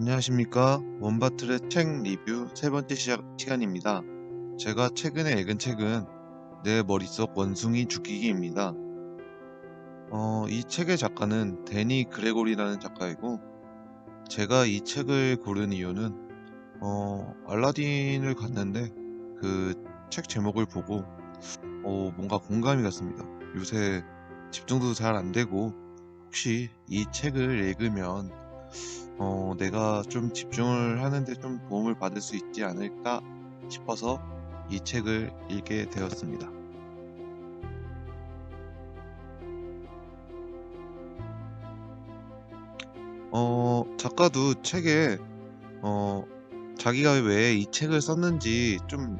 안녕하십니까. 원바틀의 책 리뷰 세 번째 시작, 시간입니다. 제가 최근에 읽은 책은 내 머릿속 원숭이 죽이기입니다. 어, 이 책의 작가는 데니 그레고리라는 작가이고, 제가 이 책을 고른 이유는, 어, 알라딘을 갔는데, 그 책 제목을 보고, 어, 뭔가 공감이 갔습니다. 요새 집중도 잘 안 되고, 혹시 이 책을 읽으면 어, 내가 좀 집중을 하는데 좀 도움을 받을 수 있지 않을까 싶어서 이 책을 읽게 되었습니다. 어, 작가도 책에, 어, 자기가 왜 이 책을 썼는지 좀,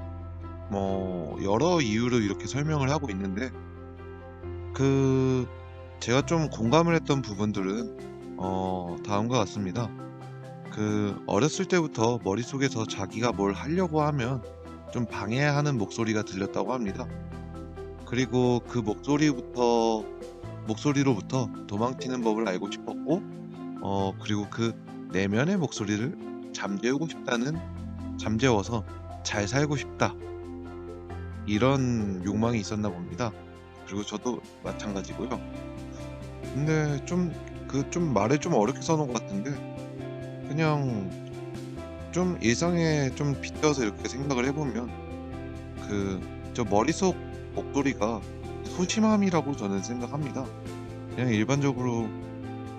뭐, 여러 이유로 이렇게 설명을 하고 있는데, 그, 제가 좀 공감을 했던 부분들은, 어, 다음과 같습니다. 그 어렸을 때부터 머릿속에서 자기가 뭘 하려고 하면 좀 방해하는 목소리가 들렸다고 합니다. 그리고 그 목소리부터 목소리로부터 도망치는 법을 알고 싶었고, 어 그리고 그 내면의 목소리를 잠재우고 싶다는 잠재워서 잘 살고 싶다 이런 욕망이 있었나 봅니다. 그리고 저도 마찬가지고요. 근데 좀 그 좀 말을 좀 어렵게 써놓은 것 같은데 그냥 좀 일상에 좀 빗대어서 이렇게 생각을 해보면 그 저 머릿속 목소리가 소심함이라고 저는 생각합니다. 그냥 일반적으로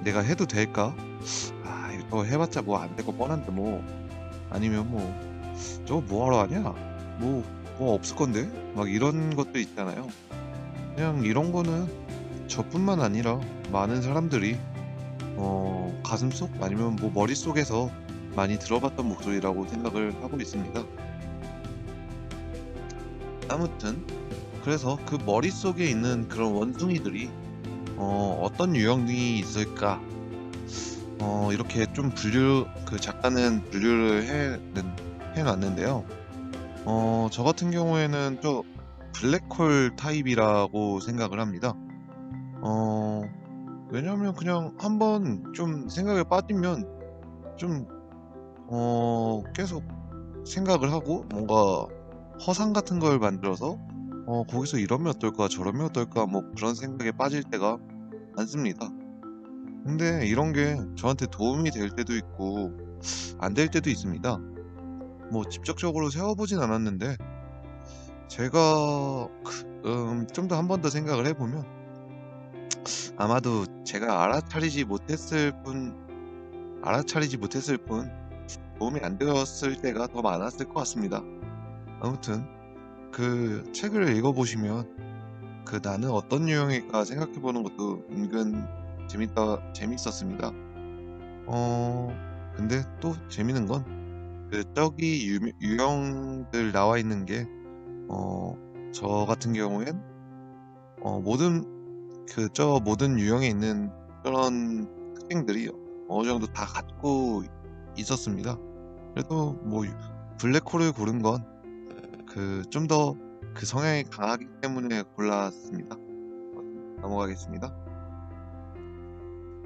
내가 해도 될까? 아 이거 해봤자 뭐안 되고 뻔한데 뭐 아니면 뭐 저거 뭐하러 하냐? 뭐 뭐 없을 건데 막 이런 것도 있잖아요. 그냥 이런 거는 저뿐만 아니라 많은 사람들이 어, 가슴속 아니면 뭐 머릿속에서 많이 들어봤던 목소리라고 생각을 하고 있습니다. 아무튼 그래서 그 머릿속에 있는 그런 원숭이들이 어, 어떤 유형이 있을까? 어, 이렇게 좀 분류 그 작가는 분류를 해 해놨는데요. 어, 저 같은 경우에는 좀 블랙홀 타입이라고 생각을 합니다. 어, 왜냐면 그냥 한번 좀 생각에 빠지면 좀, 어, 계속 생각을 하고 뭔가 허상 같은 걸 만들어서 어, 거기서 이러면 어떨까, 저러면 어떨까, 뭐 그런 생각에 빠질 때가 많습니다. 근데 이런 게 저한테 도움이 될 때도 있고 안 될 때도 있습니다. 뭐 직접적으로 세워보진 않았는데 제가 음, 좀 더 한 번 더 생각을 해보면 아마도 제가 알아차리지 못했을 뿐, 알아차리지 못했을 뿐, 도움이 안 되었을 때가 더 많았을 것 같습니다. 아무튼, 그 책을 읽어보시면, 그 나는 어떤 유형일까 생각해보는 것도 은근 재밌다, 재밌었습니다. 어, 근데 또 재밌는 건, 그 저기 유, 유형들 나와 있는 게, 어, 저 같은 경우엔, 어, 모든 그 저 모든 유형에 있는 그런 특징들이 어느 정도 다 갖고 있었습니다. 그래도 뭐 블랙홀을 고른 건 그 좀더그 성향이 강하기 때문에 골랐습니다. 넘어가겠습니다.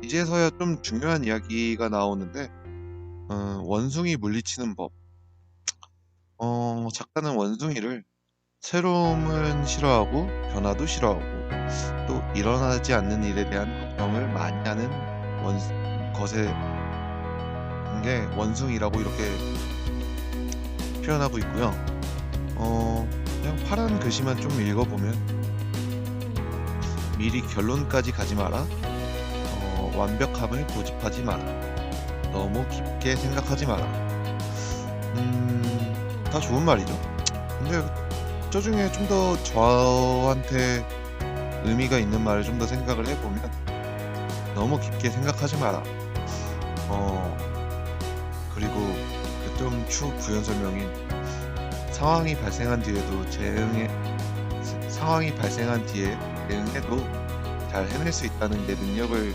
이제서야 좀 중요한 이야기가 나오는데 어, 원숭이 물리치는 법. 어, 작가는 원숭이를 새로움은 싫어하고 변화도 싫어하고 또 일어나지 않는 일에 대한 걱정을 많이 하는 원 것에 게 원숭이라고 이렇게 표현하고 있고요. 어, 그냥 파란 글씨만 좀 읽어보면 미리 결론까지 가지 마라. 어, 완벽함을 고집하지 마라. 너무 깊게 생각하지 마라. 음, 다 좋은 말이죠. 근데 저 중에 좀 더 저한테 의미가 있는 말을 좀 더 생각을 해보면 너무 깊게 생각하지 마라. 어 그리고 그좀추 부연 설명인 상황이 발생한 뒤에도 재응해 상황이 발생한 뒤에 대응해도 잘 해낼 수 있다는 내 능력을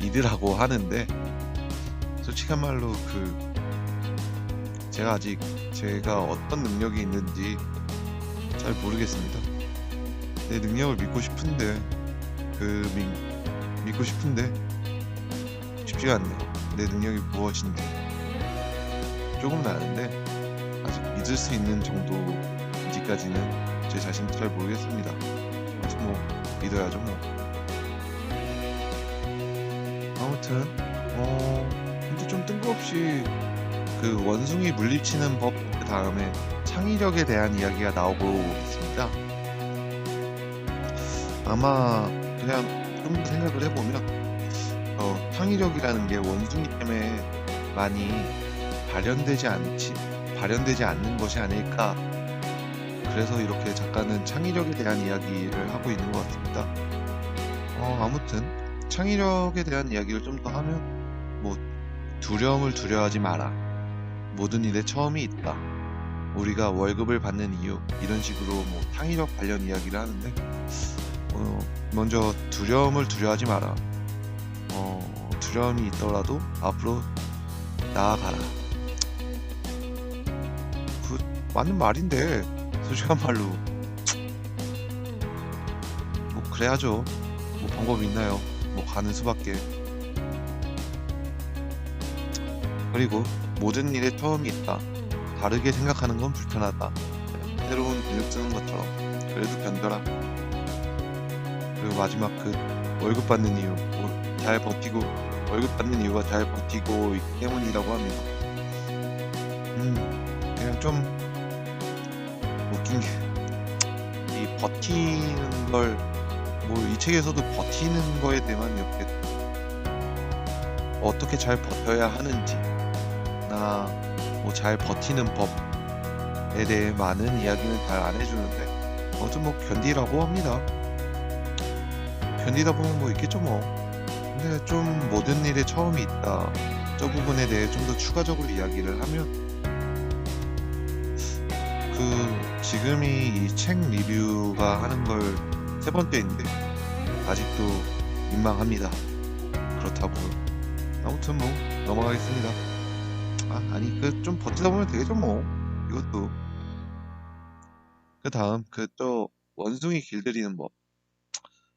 믿으라고 하는데 솔직한 말로 그 제가 아직 제가 어떤 능력이 있는지 잘 모르겠습니다. 내 능력을 믿고 싶은데 그 믿, 믿고 싶은데 쉽지가 않네. 내 능력이 무엇인지 조금은 아는데 아직 믿을 수 있는 정도인지까지는 제 자신도 잘 모르겠습니다. 아무튼 뭐 믿어야죠 뭐. 아무튼 어 근데 좀 뜬금없이 그 원숭이 물리치는 법그 다음에 창의력에 대한 이야기가 나오고 있습니다. 아마 그냥 좀더 생각을 해보면 어, 창의력이라는 게 원숭이 때문에 많이 발현되지 않지 발현되지 않는 것이 아닐까 그래서 이렇게 작가는 창의력에 대한 이야기를 하고 있는 것 같습니다. 어, 아무튼 창의력에 대한 이야기를 좀 더 하면 뭐 두려움을 두려워하지 마라. 모든 일에 처음이 있다. 우리가 월급을 받는 이유 이런 식으로 뭐 창의력 관련 이야기를 하는데 어, 먼저 두려움을 두려워하지 마라. 어, 두려움이 있더라도 앞으로 나아가라. 그 맞는 말인데 솔직한 말로 뭐 그래야죠. 뭐 방법이 있나요? 뭐 가는 수밖에. 그리고 모든 일에 처음이 있다. 다르게 생각하는 건 불편하다. 새로운 근육 쓰는 것처럼 그래도 견뎌라. 그리고 마지막 그 월급 받는 이유, 뭐잘 버티고 월급 받는 이유가 잘 버티고 있기 때문이라고 합니다. 음, 그냥 좀 웃긴 게 이 버티는 걸 뭐 이 책에서도 버티는 거에 대한 이렇게 어떻게 잘 버텨야 하는지 나 뭐 잘 버티는 법에 대해 많은 이야기는 잘 안 해주는데 아무튼 뭐 견디라고 합니다. 견디다 보면 뭐 있겠죠 뭐. 근데 좀 모든 일에 처음이 있다. 저 부분에 대해 좀 더 추가적으로 이야기를 하면 그 지금이 이 책 리뷰가 하는 걸 세 번째인데 아직도 민망합니다. 그렇다고 아무튼 뭐 넘어가겠습니다. 아 아니 그 좀 버티다 보면 되겠죠 뭐 이것도 그 다음 그 또 원숭이 길들이는 법.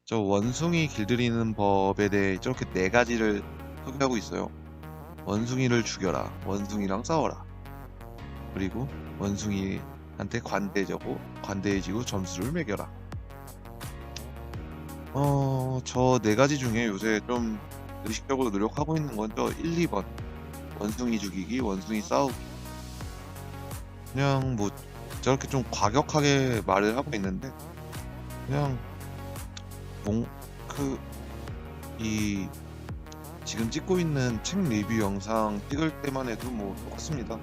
저 원숭이 길들이는 법에 대해 저렇게 네 가지를 소개하고 있어요. 원숭이를 죽여라. 원숭이랑 싸워라. 그리고 원숭이한테 관대해지고 관대해지고 점수를 매겨라. 어, 저 네 가지 중에 요새 좀 의식적으로 노력하고 있는 건 저 1, 2번. 원숭이 죽이기, 원숭이 싸우기. 그냥 뭐 저렇게 좀 과격하게 말을 하고 있는데 그냥 그이 지금 찍고 있는 책 리뷰 영상 찍을 때만 해도 뭐 똑같습니다.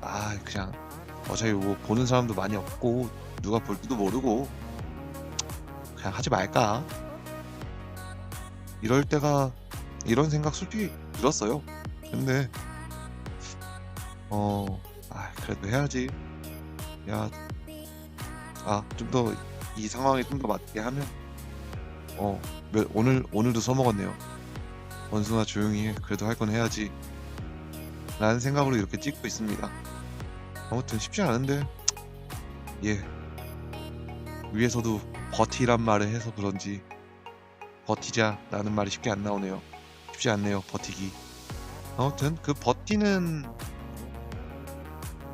아 그냥 어차피 뭐 보는 사람도 많이 없고 누가 볼지도 모르고 그냥 하지 말까 이럴 때가 이런 생각 솔직히 들었어요. 근데 어 아, 그래도 해야지. 야, 아 좀 더 이 상황에 좀 더 맞게 하면 어, 몇- 오늘 오늘도 써먹었네요. 원숭아 조용히 해. 그래도 할 건 해야지. 라는 생각으로 이렇게 찍고 있습니다. 아무튼 쉽지 않은데 예 위에서도 버티란 말을 해서 그런지 버티자 라는 말이 쉽게 안 나오네요. 쉽지 않네요. 버티기. 아무튼 그 버티는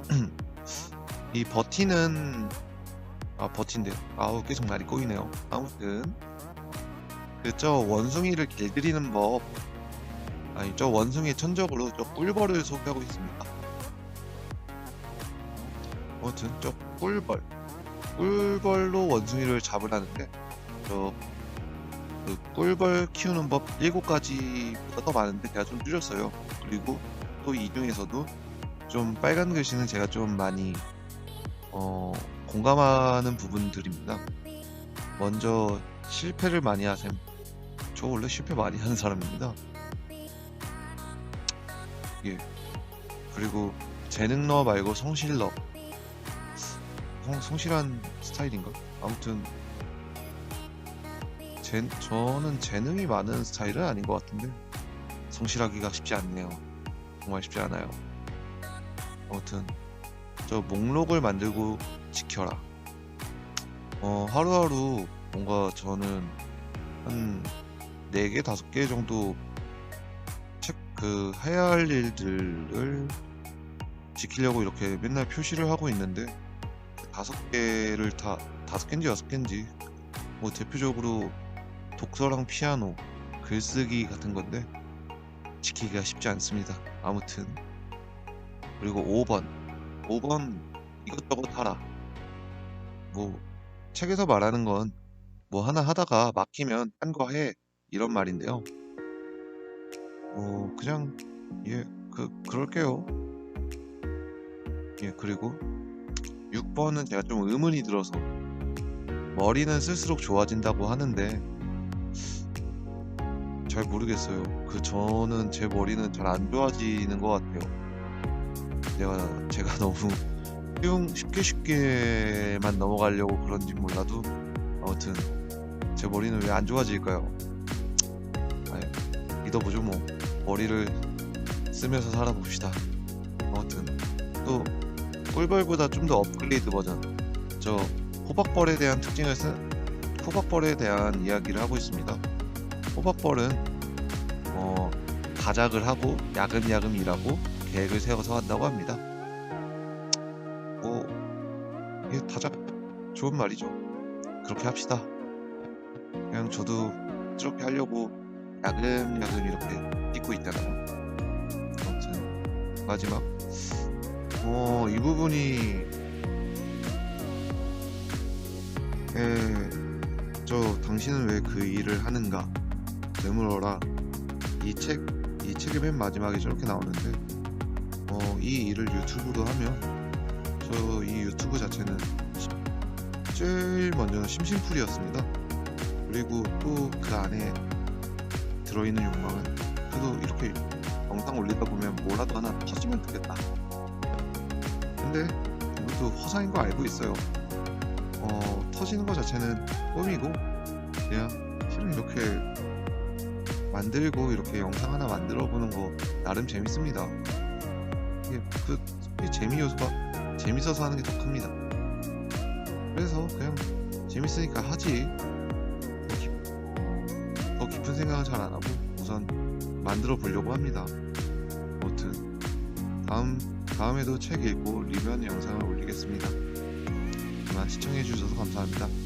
이 버티는 아 버틴대요. 아우 계속 말이 꼬이네요. 아무튼 그 저 원숭이를 길들이는 법 아니 저 원숭이의 천적으로 저 꿀벌을 소개하고 있습니다. 아무튼 저 꿀벌 꿀벌로 원숭이를 잡으라는데 저 그 꿀벌 키우는 법 7가지보다 더 많은데 제가 좀 줄였어요. 그리고 또 이 중에서도 좀 빨간 글씨는 제가 좀 많이 어, 공감하는 부분들입니다. 먼저 실패를 많이 하셈. 저 원래 실패 많이 하는 사람입니다. 예. 그리고 재능러 말고 성실러. 성, 성실한 스타일인가? 아무튼 제, 저는 재능이 많은 스타일은 아닌 것 같은데 성실하기가 쉽지 않네요. 정말 쉽지 않아요. 아무튼 저 목록을 만들고 지켜라. 어, 하루하루 뭔가 저는 한 4개, 5개 정도 책, 그, 해야 할 일들을 지키려고 이렇게 맨날 표시를 하고 있는데 다섯 개를 다 다섯 개인지 여섯 개인지 뭐 대표적으로 독서랑 피아노, 글쓰기 같은 건데 지키기가 쉽지 않습니다. 아무튼. 그리고 5번. 5번 이것저것 하라. 뭐 책에서 말하는 건 뭐 하나 하다가 막히면 딴 거 해 이런 말인데요. 뭐 그냥 예 그 그럴게요. 예 그리고 6번은 제가 좀 의문이 들어서 머리는 쓸수록 좋아진다고 하는데 잘 모르겠어요. 그 저는 제 머리는 잘 안 좋아지는 것 같아요. 내가 제가 너무 쉬운 쉽게 쉽게만 넘어가려고 그런지 몰라도 아무튼 제 머리는 왜 안 좋아질까요? 아유, 믿어보죠 뭐 머리를 쓰면서 살아봅시다. 아무튼 또 꿀벌보다 좀 더 업그레이드 버전 저 호박벌에 대한 특징을 쓴 호박벌에 대한 이야기를 하고 있습니다. 호박벌은 어, 다작을 하고 야금야금 일하고 계획을 세워서 한다고 합니다. 뭐 이게 다작 좋은 말이죠. 그렇게 합시다. 그냥 저도 저렇게 하려고 야금야금 이렇게 뛰고 있잖아요. 아무튼 마지막 어, 이 부분이 에, 저 당신은 왜 그 일을 하는가 되물어라 이 책 이 책의 맨 마지막에 저렇게 나오는데 어, 이 일을 유튜브로 하면 저 이 유튜브 자체는 시- 제일 먼저는 심심풀이였습니다 그리고 또 그 안에 들어있는 욕망은 그래도 이렇게 영상 올리다 보면 뭐라도 하나 터지면 되겠다 근데 이것도 허상인 거 알고 있어요. 어, 터지는 거 자체는 꿈이고 그냥 실은 이렇게 만들고 이렇게 영상 하나 만들어 보는 거 나름 재밌습니다. 이게 그이 재미 요소가 재밌어서 하는 게 더 큽니다. 그래서 그냥 재밌으니까 하지. 더, 깊은 생각은 잘 안 하고 우선 만들어 보려고 합니다. 아무튼 다음 다음에도 책 읽고 리뷰하는 영상을 올리겠습니다. 그만 시청해주셔서 감사합니다.